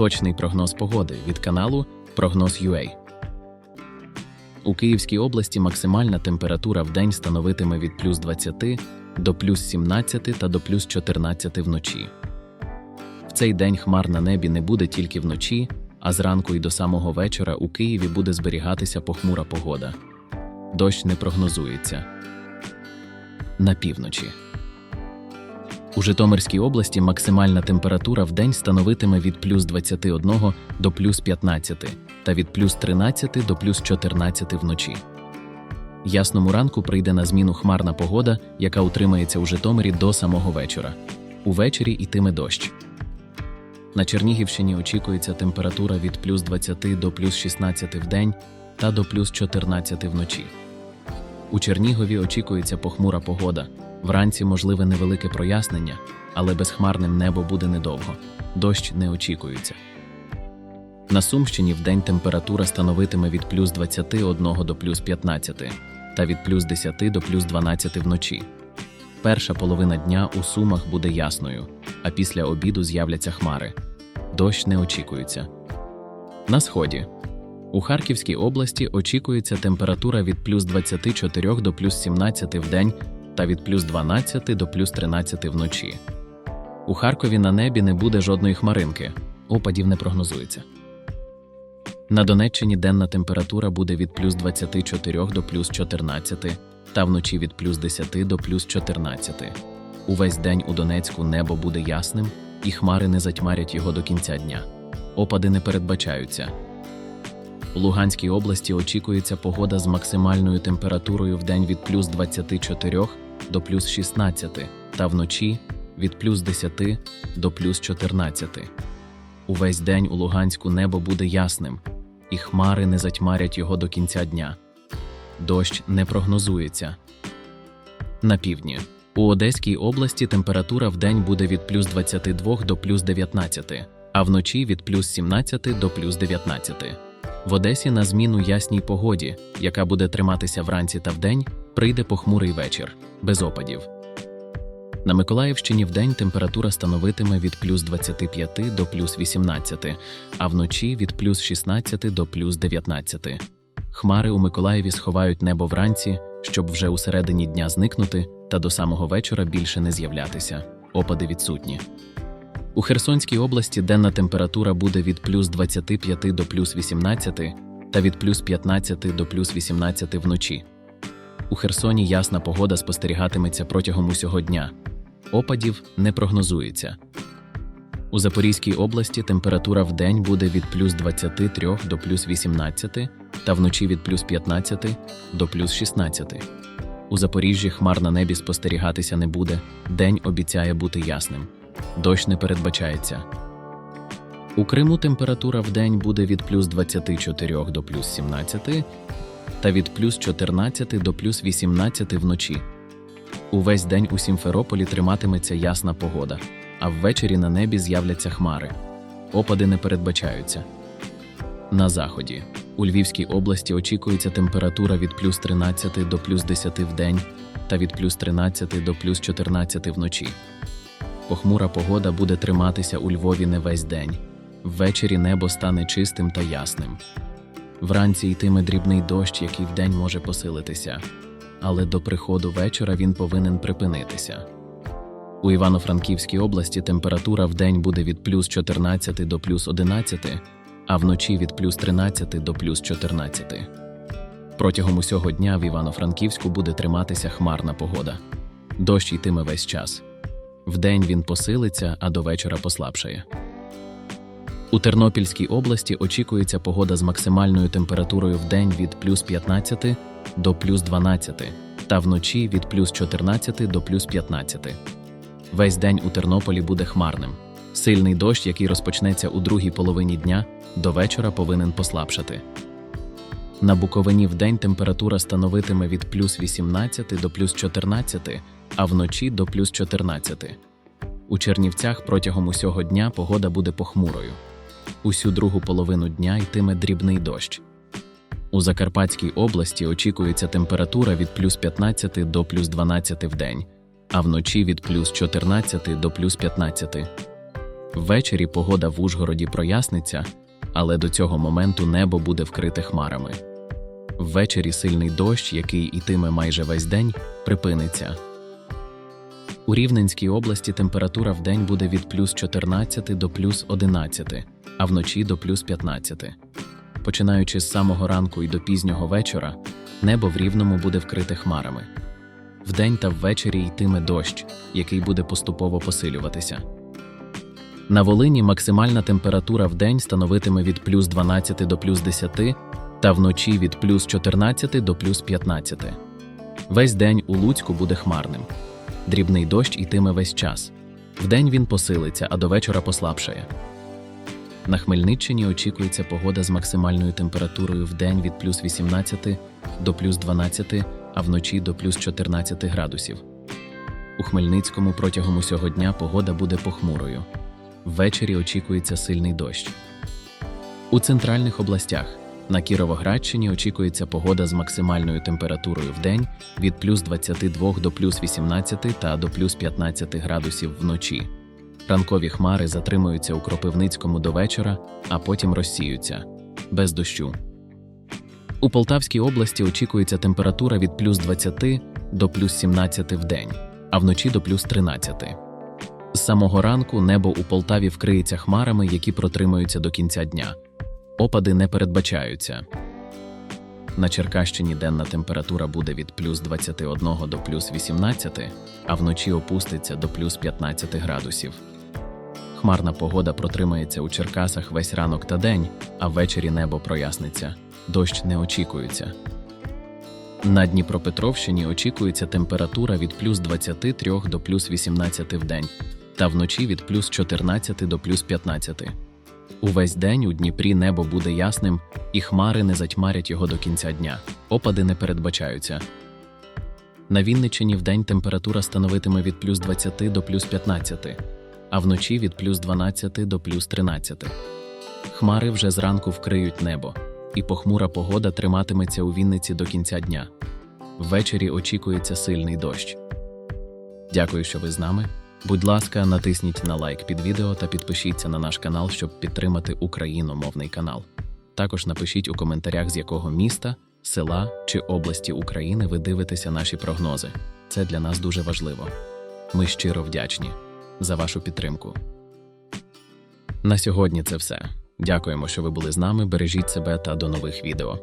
Точний прогноз погоди від каналу Прогноз.ua. У Київській області максимальна температура в день становитиме від плюс 20 до плюс 17 та до плюс 14 вночі. В цей день хмар на небі не буде тільки вночі, а зранку і до самого вечора у Києві буде зберігатися похмура погода. Дощ не прогнозується. На півночі. У Житомирській області максимальна температура в день становитиме від плюс 21 до плюс 15 та від плюс 13 до плюс 14 вночі. Ясному ранку прийде на зміну хмарна погода, яка утримається у Житомирі до самого вечора. Увечері йтиме дощ. На Чернігівщині очікується температура від плюс 20 до плюс 16 в день та до плюс 14 вночі. У Чернігові очікується похмура погода. Вранці можливе невелике прояснення, але безхмарним небо буде недовго. Дощ не очікується. На Сумщині вдень температура становитиме від плюс 21 до плюс 15 та від плюс 10 до плюс 12 вночі. Перша половина дня у Сумах буде ясною, а після обіду з'являться хмари. Дощ не очікується. На сході. У Харківській області очікується температура від плюс 24 до плюс 17 в день та від плюс 12 до плюс 13 вночі. У Харкові на небі не буде жодної хмаринки, опадів не прогнозується. На Донеччині денна температура буде від плюс 24 до плюс 14 та вночі від плюс 10 до плюс 14. Увесь день у Донецьку небо буде ясним, і хмари не затьмарять його до кінця дня. Опади не передбачаються. У Луганській області очікується погода з максимальною температурою в день від плюс 24 до плюс 16 та вночі від плюс 10 до плюс 14. Увесь день у Луганську небо буде ясним, і хмари не затьмарять його до кінця дня. Дощ не прогнозується. На півдні. У Одеській області температура в день буде від плюс 22 до плюс 19, а вночі від плюс 17 до плюс 19. В Одесі на зміну ясній погоді, яка буде триматися вранці та вдень, прийде похмурий вечір, без опадів. На Миколаївщині вдень температура становитиме від плюс 25 до плюс 18, а вночі від плюс 16 до плюс 19. Хмари у Миколаєві сховають небо вранці, щоб вже у середині дня зникнути та до самого вечора більше не з'являтися. Опади відсутні. У Херсонській області денна температура буде від плюс 25 до плюс 18 та від плюс 15 до плюс 18 вночі. У Херсоні ясна погода спостерігатиметься протягом усього дня. Опадів не прогнозується. У Запорізькій області температура в день буде від плюс 23 до плюс 18 та вночі від плюс 15 до плюс 16. У Запоріжжі хмар на небі спостерігатися не буде, день обіцяє бути ясним. Дощ не передбачається. У Криму температура в день буде від плюс 24 до плюс 17 та від плюс 14 до плюс 18 вночі. Увесь день у Сімферополі триматиметься ясна погода, а ввечері на небі з'являться хмари. Опади не передбачаються. На заході. У Львівській області очікується температура від плюс 13 до плюс 10 в день та від плюс 13 до плюс 14 вночі. Похмура погода буде триматися у Львові не весь день. Ввечері небо стане чистим та ясним. Вранці йтиме дрібний дощ, який вдень може посилитися, але до приходу вечора він повинен припинитися. У Івано-Франківській області температура вдень буде від плюс 14 до плюс 11, а вночі від плюс 13 до плюс 14. Протягом усього дня в Івано-Франківську буде триматися хмарна погода. Дощ йтиме весь час. Вдень він посилиться, а до вечора послабшає. У Тернопільській області очікується погода з максимальною температурою в день від плюс 15 до плюс 12 та вночі від плюс 14 до плюс 15. Весь день у Тернополі буде хмарним. Сильний дощ, який розпочнеться у другій половині дня, до вечора повинен послабшати. На Буковині вдень температура становитиме від плюс 18 до плюс 14, а вночі до плюс 14. У Чернівцях протягом усього дня погода буде похмурою. Усю другу половину дня йтиме дрібний дощ. У Закарпатській області очікується температура від плюс 15 до плюс 12 в день, а вночі від плюс 14 до плюс 15. Ввечері погода в Ужгороді проясниться, але до цього моменту небо буде вкрите хмарами. Ввечері сильний дощ, який ітиме майже весь день, припиниться. У Рівненській області температура в день буде від плюс 14 до плюс 11, а вночі до плюс 15. Починаючи з самого ранку і до пізнього вечора, небо в рівному буде вкрите хмарами. Вдень та ввечері йтиме дощ, який буде поступово посилюватися. На Волині максимальна температура в день становитиме від плюс 12 до плюс 10 та вночі від плюс 14 до плюс 15. Весь день у Луцьку буде хмарним. Дрібний дощ йтиме весь час. Вдень він посилиться, а до вечора послабшає. На Хмельниччині очікується погода з максимальною температурою в день від плюс 18 до плюс 12, а вночі до плюс 14 градусів. У Хмельницькому протягом усього дня погода буде похмурою. Ввечері очікується сильний дощ. У центральних областях на Кіровоградщині очікується погода з максимальною температурою в день від плюс 22 до плюс 18 та до плюс 15 градусів вночі. Ранкові хмари затримуються у Кропивницькому до вечора, а потім розсіються без дощу. У Полтавській області очікується температура від плюс 20 до плюс 17 в день, а вночі до плюс 13. З самого ранку небо у Полтаві вкриється хмарами, які протримаються до кінця дня. Опади не передбачаються. На Черкащині денна температура буде від плюс 21 до плюс 18, а вночі опуститься до плюс 15 градусів. Хмарна погода протримається у Черкасах весь ранок та день, а ввечері небо проясниться. Дощ не очікується. На Дніпропетровщині очікується температура від плюс 23 до плюс 18 в день, та вночі від плюс 14 до плюс 15. Увесь день у Дніпрі небо буде ясним, і хмари не затьмарять його до кінця дня. Опади не передбачаються. На Вінниччині вдень температура становитиме від плюс 20 до плюс 15, а вночі від плюс 12 до плюс 13. Хмари вже зранку вкриють небо, і похмура погода триматиметься у Вінниці до кінця дня. Ввечері очікується сильний дощ. Дякую, що ви з нами. Будь ласка, натисніть на лайк під відео та підпишіться на наш канал, щоб підтримати україномовний канал. Також напишіть у коментарях, з якого міста, села чи області України ви дивитеся наші прогнози. Це для нас дуже важливо. Ми щиро вдячні за вашу підтримку. На сьогодні це все. Дякуємо, що ви були з нами. Бережіть себе та до нових відео.